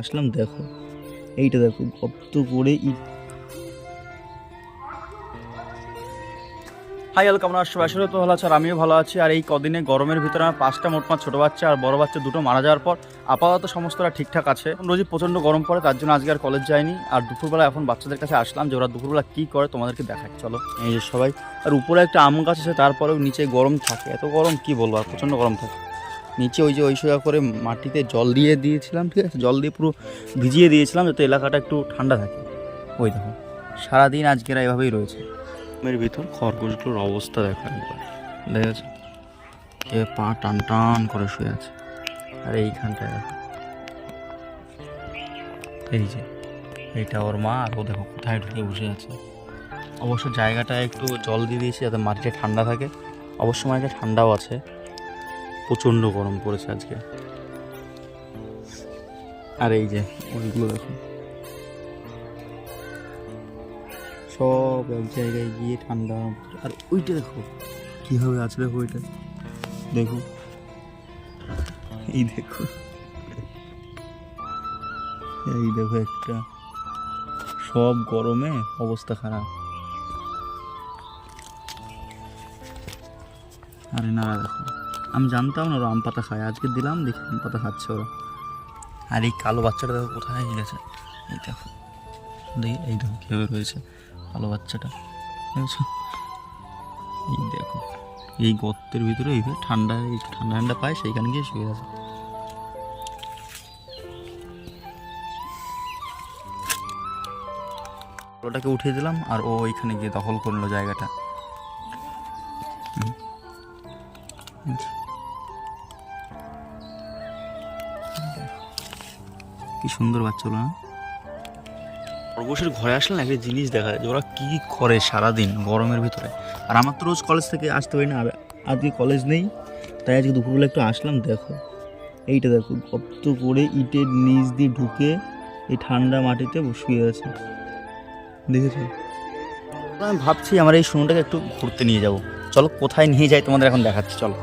আসলাম, দেখো। এইটা দেখো, কত করে ইট হাই আল কেমন আসছো আসলে তো ভালো আছে, আর আমিও ভালো আছি। আর এই কদিনে গরমের ভিতরে আমার পাঁচটা মোটমাট ছোটো বাচ্চা আর বড় বাচ্চা দুটো মারা যাওয়ার পর আপাতত সমস্তটা ঠিকঠাক আছে। রোজই প্রচণ্ড গরম পড়ে, তার জন্য আজকে আর কলেজ যায়নি আর দুপুরবেলা এখন বাচ্চাদের কাছে আসলাম যে ওরা দুপুরবেলা কী করে, তোমাদেরকে দেখাই। চলো, এই যে সবাই। আর উপরে একটা আম গাছ আছে, তারপরেও নিচে গরম থাকে। এত গরম কি বলব, আর প্রচণ্ড গরম থাকে। নিচে ওই যে ওই সোজা করে মাটিতে জল দিয়ে দিয়েছিলাম, ঠিক আছে? জল দিয়ে পুরো ভিজিয়ে দিয়েছিলাম যাতে এলাকাটা একটু ঠান্ডা থাকে। ওই দেখো, সারাদিন আজকেরা এভাবেই রয়েছে। এর ভিতর খরগোশগুলোর অবস্থা দেখো দেখেছ এ পা টান টান করে শুয়ে আছে। আর এইখানটায় দেখো। এই যে, এইটা ওর মা, আর ও দেখো কোথায় ঢুকে বসে আছে। অবশ্য জায়গাটা একটু জল দিয়ে দিয়েছি যাতে মাটিটা ঠান্ডা থাকে। অবশ্য মাটিটা ঠান্ডাও আছে। প্রচণ্ড গরম পড়েছে আজকে। আর এই যে, ওইগুলো দেখো। সব এক জায়গায় গিয়ে ঠান্ডা। আর ওইটা দেখো কীভাবে আছে দেখো ওইটা। দেখো। এই দেখো। এই দেখো একটা। সব গরমে অবস্থা খারাপ। আরে না, দেখো। আমি জানতাম না ওরা আম পাতা খায়। আজকে দিলাম, দেখি আম পাতা খাচ্ছে ওরা। আর এই কালো বাচ্চাটা দেখো কোথায় হয়ে গেছে? এই দেখো। দেখি, এই দেখো কীভাবে রয়েছে কালো বাচ্চাটা। দেখেছ এই দেখো। এই গর্তের ভিতরে এই ঠান্ডা এই ঠান্ডা ঠান্ডা পায়, সেইখানে গিয়ে শুয়ে আছে। ওটাকে উঠিয়ে দিলাম আর ও ওইখানে গিয়ে দখল করল জায়গাটা। কি সুন্দর বাচ্চাগুলো না খরগোশের ঘরে আসলে না একটা জিনিস দেখা যায় যে ওরা কী করে সারাদিন গরমের ভিতরে। আর আমার তো রোজ কলেজ থেকে আসতে পারি না, আর আজকে কলেজ নেই, তাই আজকে দুপুরবেলা একটু আসলাম, দেখো। এইটা দেখো, কত করে ইটের নিচ দিয়ে ঢুকে এই ঠান্ডা মাটিতে শুয়ে আছে। দেখেছ? আমি ভাবছি আমার এই সোনাটাকে একটু ঘুরতে নিয়ে যাব। চলো, কোথায় নিয়ে যাই তোমাদের এখন দেখাচ্ছি, চলো।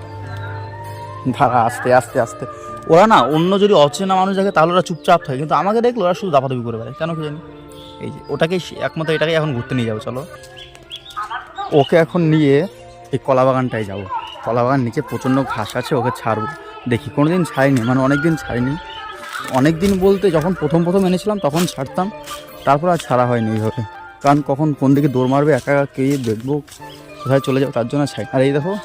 ধারা আস্তে আস্তে আস্তে। ওরা না, অন্য যদি অচেনা মানুষ দেখে, তাহলে ওরা চুপচাপ থাকে। কিন্তু আমাকে দেখলে ওরা শুধু দাপাদাপি করে বেড়ায়। কেন কি জানি? এই যে, ওটাকেই একমাত্র এটাকে এখন ঘুরতে নিয়ে যাব, চলো। ওকে এখন নিয়ে এই কলা বাগানটায় যাব। কলা বাগান নিচে প্রচণ্ড ঘাস আছে, ওকে ছাড়বো। দেখি কোনো দিন ছাড়িনি মানে অনেক দিন ছাড়িনি। অনেক দিন বলতে যখন প্রথম প্রথম এনেছিলাম, তখন ছাড়তাম। তারপর আর ছাড়া হয়নি ওইভাবে। কারণ কখন কোন দিকে দৌড় মারবে, একা একা কে দেখব, কোথায় চলে যাব, তার জন্য ছাই আর এই দেখো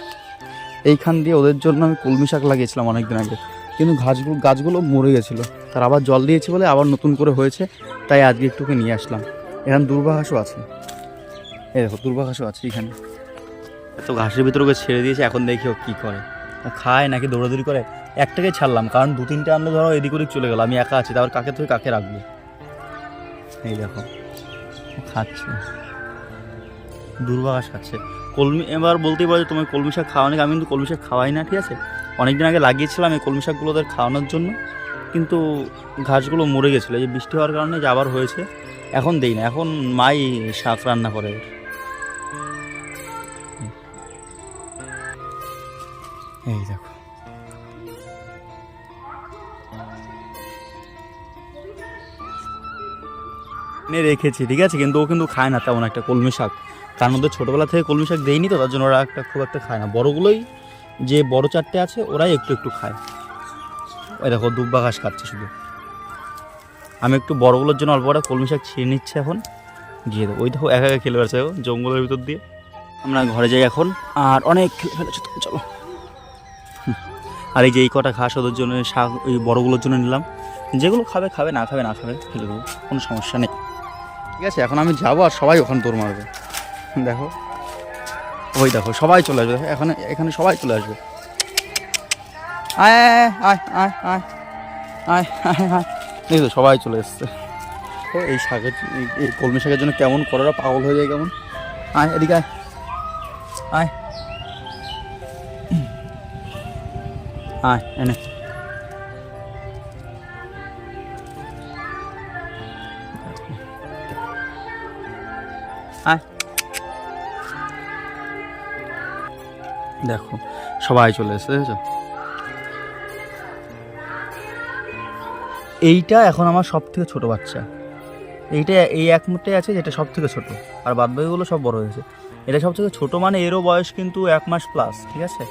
এইখান দিয়ে ওদের জন্য আমি কলমি শাক লাগিয়েছিলাম অনেকদিন আগে। কিন্তু ঘাসগুলো, গাছগুলো মরে গেছিল। তার আবার জল দিয়েছি বলে আবার নতুন করে হয়েছে, তাই আজকে একটুকে নিয়ে আসলাম। এখানে দুর্বাঘাসও আছে। এই দেখো দুর্বাঘাসও আছে এখানে। এত ঘাসের ভিতরে ওকে ছেড়ে দিয়েছে, এখন দেখি ও কী করে। খায় নাকি দৌড়াদৌড়ি করে? একটাকে ছাড়লাম, কারণ দু তিনটে আনলে ধরো এদিক ওদিক চলে গেল, আমি একা আছি, তারপর কাকে তুই কাকে রাখব? এই দেখো খাচ্ছে। দুর্বাঘাস খাচ্ছে। কলমি, এবার বলতেই পারো যে তোমার কলমি শাক খাওয়া নাকি আমি কিন্তু কলমি শাক খাওয়াই না, ঠিক আছে? অনেকদিন আগে লাগিয়েছিলাম এই কলমি শাকগুলো ওদের খাওয়ানোর জন্য, কিন্তু ঘাসগুলো মরে গেছিল, এই যে বৃষ্টি হওয়ার কারণে যে আবার হয়েছে, এখন দেই না, এখন মাই শাক রান্না করে। এই দেখো। রেখেছি, ঠিক আছে? কিন্তু ও কিন্তু খায় না তেমন একটা কলমি শাক। কারণ ওদের ছোটোবেলা থেকে কলমি শাক দেয়নি তো, তার জন্য ওরা একটা খুব একটা খায় না। বড়গুলোই যে বড় চারটে আছে, ওরাই একটু একটু খায়। ওই দেখো, দুব্বা ঘাস খাচ্ছে শুধু। আমি একটু বড়গুলোর জন্য অল্প একটা কলমি শাক ছিঁড়ে নিচ্ছে এখন। গিয়ে দেবো ওই দেখো, একা একা খেলে বেড়াচ্ছে জঙ্গলের ভিতর দিয়ে। আমরা ঘরে যাই এখন, আর অনেক খেলে ফেলেছো চলো আর এই যে এই কটা ঘাস ওদের জন্য, শাক, ওই বড়গুলোর জন্য নিলাম। যেগুলো খাবে খাবে, না খাবে না খাবে ফেলে দেবো। কোনো সমস্যা নেই। ঠিক আছে, এখন আমি যাব আর সবাই ওখানে দৌড় মারবে। দেখো। ওই দেখো, সবাই চলে আসবে। এখানে এখানে সবাই চলে আসবে। আয় আয় আয় আয় আয় আয় আয় দেখো সবাই চলে এসছে। এই শাকের, এই- কলমি শাকের জন্য কেমন করাটা পাগল হয়ে যায় কেমন? আয়, এদিকে আয়। আয়। আয়, এনে। দেখো, সবাই চলে এসেছে, দেখেছ? এইটা এখন আমার সব থেকে ছোটো বাচ্চা। এইটা এই এক মুহূর্তে আছে যেটা সব থেকে ছোটো। আর বাদ বাকিগুলো সব বড় হয়েছে। এটা সব থেকে ছোটো মানে এরও বয়স কিন্তু এক মাস প্লাস ঠিক আছে?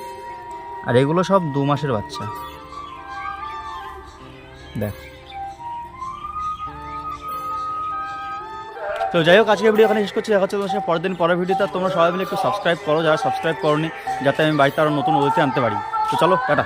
আর এগুলো সব দু মাসের বাচ্চা। দেখ। তো যাই হোক আজকে ভিডিও এখানে শেষ করছি। দেখা হচ্ছে তোমার সাথে পরের দিন, পরের ভিডিওতে তোমরা সবাই মিলে একটু সাবস্ক্রাইব করো, যারা সাবস্ক্রাইব করনি, যাতে আমি বাড়িতে আরও নতুন অতিথি আনতে পারি। তো চলো, টাটা।